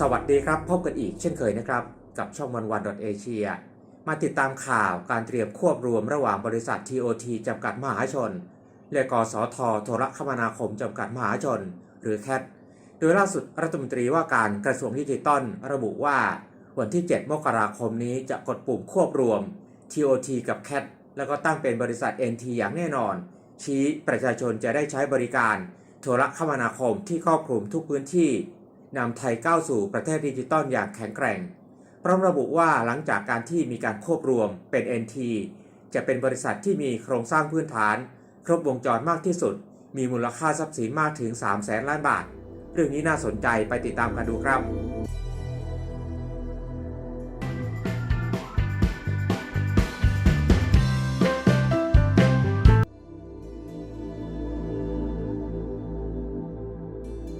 สวัสดีครับ พบกันอีกเช่นเคยนะครับ กับช่องวันวันเอเชียมาติดตามข่าวการเตรียมควบรวมระหว่างบริษัท TOT จำกัดมหาชน และกสทโทรคมนาคมจำกัดมหาชน หรือแคทโดยล่าสุดรัฐมนตรีว่าการกระทรวงดิจิทัลระบุว่า วันที่ 7 มกราคมนี้จะกดปุ่มควบรวม TOT กับแคทแล้วก็ตั้งเป็นบริษัท NT อย่างแน่นอน ชี้ประชาชนจะได้ใช้บริการโทรคมนาคมที่ครอบคลุมทุกพื้นที่ นำไทยก้าวสู่ประเทศดิจิตอลอย่างแข็งแกร่ง พร้อมระบุว่าหลังจากการที่มีการควบรวมเป็น NT จะเป็นบริษัทที่มีโครงสร้างพื้นฐาน ครบวงจรมากที่สุด มีมูลค่าทรัพย์สินมากถึง 3 0 0แสนล้านบาท เรื่องนี้น่าสนใจไปติดตามกันดูครับ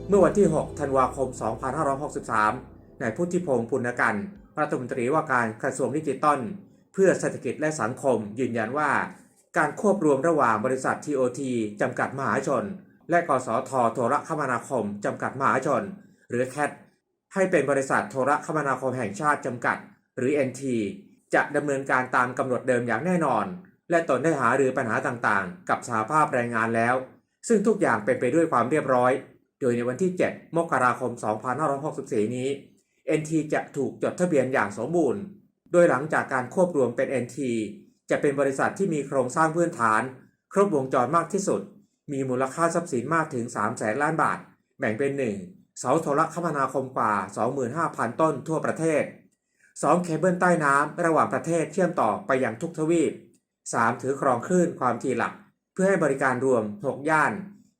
เมื่อวันที่ 6 ธันวาคม 2563 นายพุทธิพงศ์ปุณกัน รัฐมนตรีว่าการกระทรวงดิจิทัลเพื่อเศรษฐกิจและสังคมยืนยันว่า การควบรวมระหว่างบริษัท TOT จำกัดมหาชน และกสทโทรคมนาคมจำกัดมหาชน หรือแคทให้เป็นบริษัทโทรคมนาคมแห่งชาติจำกัด หรือ NT จะดำเนินการตามกำหนดเดิมอย่างแน่นอน และตนได้หารือปัญหาต่างๆ กับสหภาพแรงงานแล้ว ซึ่งทุกอย่างเป็นไปด้วยความเรียบร้อย โดยในวันที่ 7 มกราคม 2564 นี้ NT จะถูกจดทะเบียนอย่างสมบูรณ์ โดยหลังจากการควบรวมเป็น NT จะเป็นบริษัทที่มีโครงสร้างพื้นฐาน ครบวงจรมากที่สุด มีมูลค่าทรัพย์สินมากถึง 3 0 0แสนล้านบาท แบ่งเป็น 1. เสาโทรคมนาคมกว่า 25,000 ต้นทั่วประเทศ 2. เคเบิลใต้น้ำระหว่างประเทศเชื่อมต่อไปยังทุกทวีป 3. ถือครองคลื่นความถี่หลัก เพื่อให้บริการรวม 6 ย่าน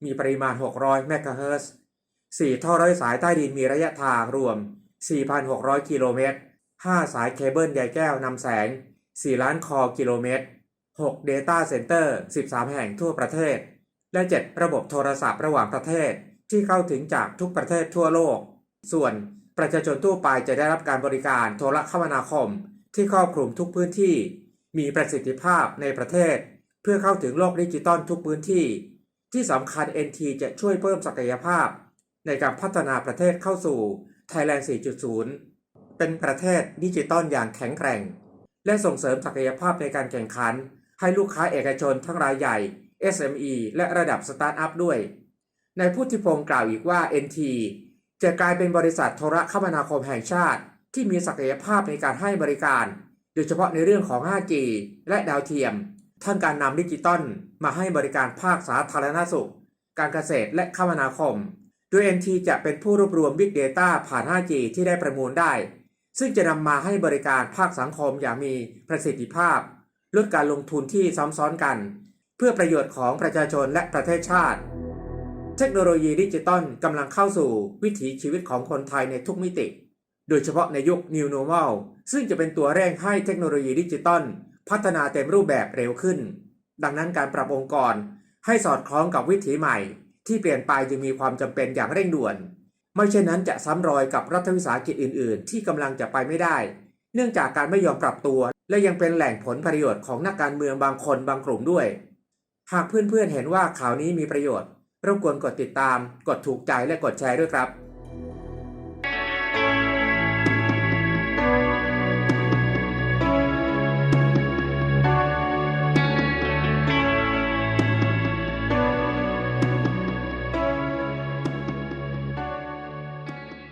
มีปริมาณ 600 เมกะเฮิรตซ์4ท่อร้อยสายใต้ดินมีระยะทางรวม 4,600 กิโลเมตร 5 สายเคเบิลใยแก้วนำแสง 4 ล้านคอกิโลเมตร 6 Data Center 13 แห่งทั่วประเทศ และ 7 ระบบโทรศัพท์ระหว่างประเทศที่เข้าถึงจากทุกประเทศทั่วโลก ส่วนประชาชนทั่วไปจะได้รับการบริการโทรคมนาคม ที่ครอบคลุมทุกพื้นที่ มีประสิทธิภาพในประเทศ เพื่อเข้าถึงโลกดิจิตอลทุกพื้นที่ ที่สำคัญ NT จะช่วยเพิ่มศักยภาพ ในการพัฒนาประเทศเข้าสู่ Thailand 4.0 เป็นประเทศดิจิตอลอย่างแข็งแกร่ง และส่งเสริมศักยภาพในการแข่งขัน ให้ลูกค้าเอกชนทั้งรายใหญ่ SME และระดับสตาร์ทอัพด้วย ในพุทธิพงศ์กล่าวอีกว่า NT จะกลายเป็นบริษัทโทรคมนาคมแห่งชาติ ที่มีศักยภาพในการให้บริการ โดยเฉพาะในเรื่องของ 5G และดาวเทียม ทั้งการนำดิจิตอลมาให้บริการภาคสาธารณสุข การเกษตรและคมนาคม โดย NT จะเป็นผู้รวบรวม Big Data ผ่าน 5G ที่ได้ประมูลได้ ซึ่งจะนำมาให้บริการภาคสังคมอย่างมีประสิทธิภาพ ลดการลงทุนที่ซ้ำซ้อนกัน เพื่อประโยชน์ของประชาชนและประเทศชาติ เทคโนโลยีดิจิตอลกำลังเข้าสู่วิถีชีวิตของคนไทยในทุกมิติ โดยเฉพาะในยุค New Normal ซึ่งจะเป็นตัวเร่งให้เทคโนโลยีดิจิตอล พัฒนาเต็มรูปแบบเร็วขึ้น ดังนั้นการปรับองค์กรให้สอดคล้องกับวิถีใหม่ ที่เปลี่ยนไปจึงมีความจำเป็นอย่างเร่งด่วน ไม่เช่นนั้นจะซ้ำรอยกับรัฐวิสาหกิจอื่น ๆ ที่กำลังจะไปไม่ได้ เนื่องจากการไม่ยอมปรับตัว และยังเป็นแหล่งผลประโยชน์ของนักการเมืองบางคนบางกลุ่มด้วย หากเพื่อนๆเห็นว่าข่าวนี้มีประโยชน์รบกวนกดติดตาม กดถูกใจและกดแชร์ด้วยครับ